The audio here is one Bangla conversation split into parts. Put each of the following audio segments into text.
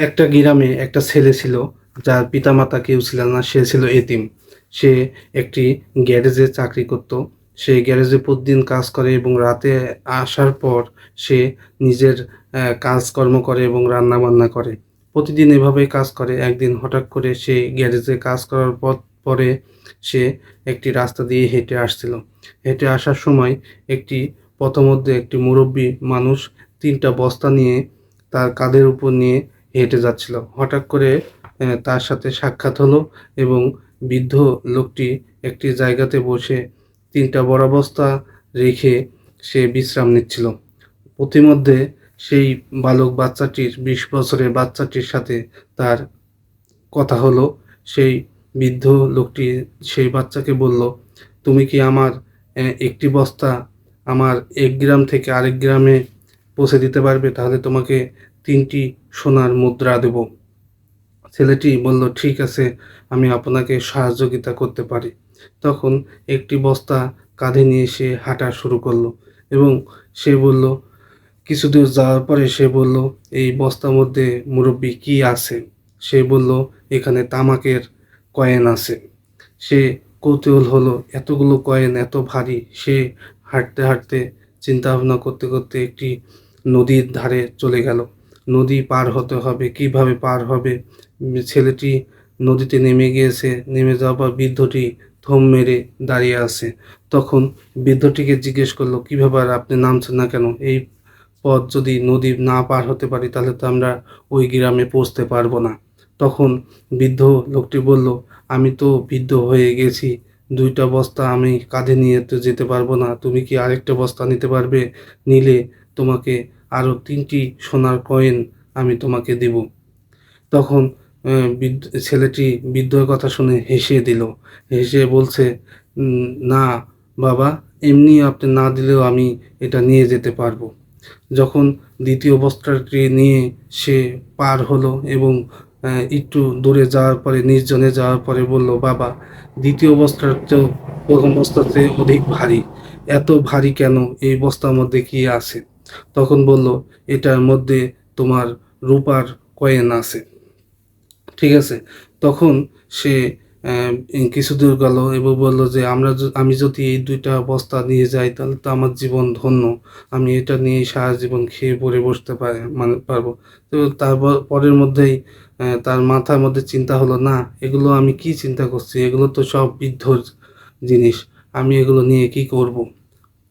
একটা গ্রামে একটা ছেলে ছিল, যার পিতামাতা কেউ ছিল না, সে ছিল এতিম। সে একটি গ্যারেজে চাকরি করত। সে গ্যারেজে প্রতিদিন কাজ করে এবং রাতে আসার পর সে নিজের কাজকর্ম করে এবং রান্না বান্না করে। প্রতিদিন এভাবেই কাজ করে। একদিন হঠাৎ করে সে গ্যারেজে কাজ করার পর, পরে সে একটি রাস্তা দিয়ে হেঁটে আসছিল। হেঁটে আসার সময় একটি, পথমধ্যে একটি মুরব্বী মানুষ তিনটা বস্তা নিয়ে তার কাঁধের উপর নিয়ে হেঁটে যাচ্ছিল। হঠাৎ করে তার সাথে সাক্ষাৎ হলো এবং বৃদ্ধ লোকটি একটি জায়গাতে বসে তিনটা বড় বস্তা রেখে সে বিশ্রাম নিচ্ছিল। প্রতিমধ্যে সেই বালক বাচ্চাটির, বিশ বছরের বাচ্চাটির সাথে তার কথা হলো। সেই বৃদ্ধ লোকটি সেই বাচ্চাকে বলল, তুমি কি আমার একটি বস্তা আমার এক গ্রাম থেকে আরেক গ্রামে পৌঁছে দিতে পারবে? তাহলে তোমাকে তিনটি সোনার মুদ্রা দেব। ছেলেটি বলল, ঠিক আছে, আমি আপনাকে সহযোগিতা করতে পারি। তখন একটি বস্তা কাঁধে নিয়ে সে হাঁটা শুরু করল এবং সে বলল কিছু দূর যাওয়ার পরে সে বলল, এই বস্তার মধ্যে মুরব্বী কি আছে? সে বলল, এখানে তামাকের কয়েন আছে। সে কৌতূহল হলো, এতগুলো কয়েন এত ভারী? সে হাঁটতে হাঁটতে চিন্তা ভাবনা করতে করতে একটি নদীর ধারে চলে গেল। নদী পার হতে হবে, কীভাবে পার হবে? ছেলেটি নদীতে নেমে গিয়েছে, নেমে যাওয়ার পর বৃদ্ধটি থম মেরে দাঁড়িয়ে আছে। তখন বৃদ্ধটিকে জিজ্ঞেস করল কীভাবে আর আপনি নামছেন না কেন? এই পথ যদি নদী না পার হতে পারি, তাহলে তো আমরা ওই গ্রামে পৌঁছতে পারব না। তখন বৃদ্ধ লোকটি বলল, আমি তো বৃদ্ধ হয়ে গেছি, দুইটা বস্তা আমি কাঁধে নিয়ে তো যেতে পারব না। তুমি কি আরেকটা বস্তা নিতে পারবে? নিলে তোমাকে আরও তিনটি সোনার কয়েন আমি তোমাকে দেব। তখন ছেলেটি বৃদ্ধর কথা শুনে হেসে দিল। হেসে বলছে না, বাবা, এমনি আপনি না দিলেও আমি এটা নিয়ে যেতে পারব। যখন দ্বিতীয় বস্ত্রটি নিয়ে সে পার হলো এবং একটু দূরে যাওয়ার পরে, নির্জনে যাওয়ার পরে বলল, বাবা, দ্বিতীয় বস্তার চেয়েও প্রথম বস্তার অধিক ভারী। এত ভারী কেন? এই বস্তার মধ্যে কি আছে তখন বলল, এটার মধ্যে তোমার রূপার কয়েন আছে। ঠিক আছে? তখন সে কিছু দূর গেল এবং বলল যে, আমরা আমি যদি এই দুইটা বস্তা নিয়ে যাই, তাহলে তো আমার জীবন ধন্য। আমি এটা নিয়ে সারা জীবন খেয়ে পরে বসতে পারে মানে পারব। তো তারপর পরের মধ্যেই তার মাথার মধ্যে চিন্তা হলো, না, এগুলো আমি কি চিন্তা করছি? এগুলো তো সব বৃদ্ধর জিনিস। আমি এগুলো নিয়ে কি করব?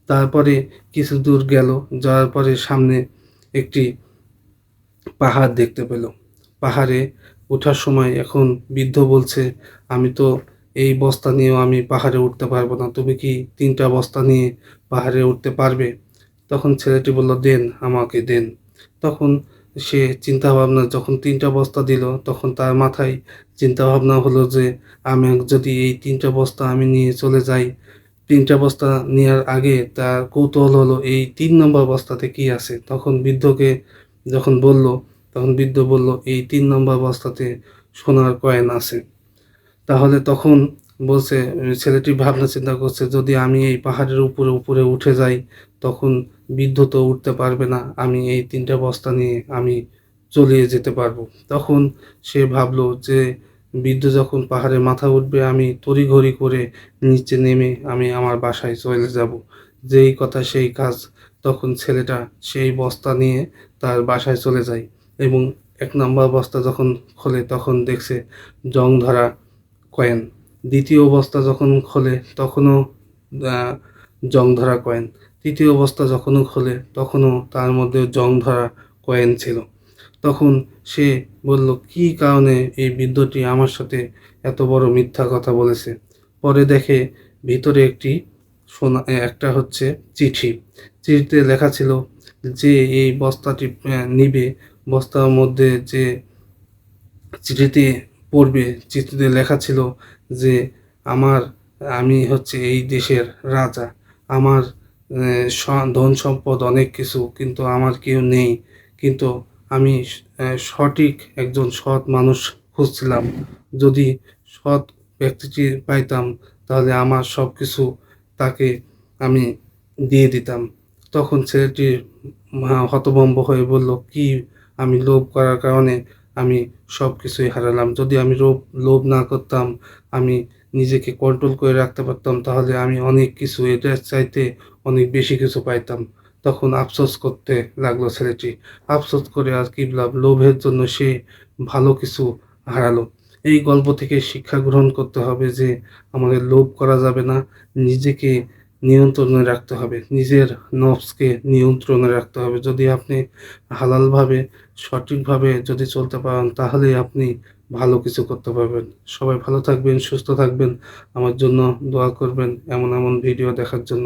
তারপরে কিছু দূর গেল, যাওয়ার পরে সামনে একটি পাহাড় দেখতে পেল। পাহাড়ে ওঠার সময় এখন বৃদ্ধ বলছে, আমি তো এই বস্তা নিয়েও আমি পাহাড়ে উঠতে পারব না, তুমি কি তিনটা বস্তা নিয়ে পাহাড়ে উঠতে পারবে? তখন ছেলেটি বলল, দেন, আমাকে দেন। তখন সে চিন্তা ভাবনা যখন তিনটা বস্তা দিল, তখন তার মাথায় চিন্তা ভাবনা হলো যে, আমি যদি এই তিনটা বস্তা আমি নিয়ে চলে যাই তিনটা বস্তা নেওয়ার আগে তার কৌতূহল হলো, এই তিন নম্বর বস্তাতে কি আছে? তখন বৃদ্ধকে যখন বলল, তখন বৃদ্ধ বলল, এই তিন নম্বর বস্তাতে সোনার কয়েন আছে। তাহলে তখন বলছে, ছেলেটি ভাবনা চিন্তা করছে, যদি আমি এই পাহাড়ের উপরে উপরে উঠে যাই, তখন বৃদ্ধ তো উঠতে পারবে না, আমি এই তিনটা বস্তা নিয়ে আমি চলিয়ে যেতে পারব। তখন সে ভাবলো যে বৃদ্ধ যখন পাহাড়ে মাথা উঠবে, আমি তড়িঘড়ি করে নিচে নেমে আমি আমার বাসায় চলে যাব। যেই কথা সেই কাজ, তখন ছেলেটা সেই বস্তা নিয়ে তার বাসায় চলে যায় এবং এক নম্বর বস্তা যখন খোলে, তখন দেখছে জং ধরা কয়েন। দ্বিতীয় বস্তা যখন খোলে, তখনও জং ধরা কয়েন। তৃতীয় বস্তা যখনও খোলে, তখনও তার মধ্যে জং ধরা কয়েন ছিল। তখন সে বলল, কি কারণে এই বৃদ্ধটি আমার সাথে এত বড় মিথ্যা কথা বলেছে? পরে দেখে ভিতরে একটি সোনা একটা হচ্ছে চিঠি। চিঠিতে লেখা ছিল যে এই বস্তাটি নিবে। বস্তার মধ্যে যে চিঠিতে পড়বে, চিঠিতে লেখা ছিল যে আমার, আমি হচ্ছে এই দেশের রাজা। আমার ধন সম্পদ অনেক কিছু, কিন্তু আমার কেউ নেই। কিন্তু আমি সঠিক একজন সৎ মানুষ খুঁজছিলাম। যদি সৎ ব্যক্তিটি পাইতাম, তাহলে আমার সব কিছু তাকে আমি দিয়ে দিতাম। তখন ছেলেটি হতভম্ব হয়ে বলল, কি আমি লোভ করার কারণে আমি সব কিছুই হারালাম? যদি আমি লোভ লোভ না করতাম, আমি নিজেকে কন্ট্রোল করে রাখতে পারতাম, তাহলে আমি অনেক কিছু, এটার চাইতে অনেক বেশি কিছু পাইতাম। তখন আফসোস করতে লাগল ছেলেটি। আফসোস করে আর কি লাভ? লোভের জন্য সে ভালো কিছু হারালো। এই গল্প থেকে শিক্ষা গ্রহণ করতে হবে যে, আমাদের লোভ করা যাবে না। নিজেকে নিয়ন্ত্রণে রাখতে হবে। নিজের নফসকে নিয়ন্ত্রণে রাখতে হবে। যদি আপনি হালালভাবে, সঠিকভাবে যদি চলতে পারেন, তাহলে আপনি ভালো কিছু করতে পারবেন। সবাই ভালো থাকবেন, সুস্থ থাকবেন। আমার জন্য দোয়া করবেন এমন এমন ভিডিও দেখার জন্য।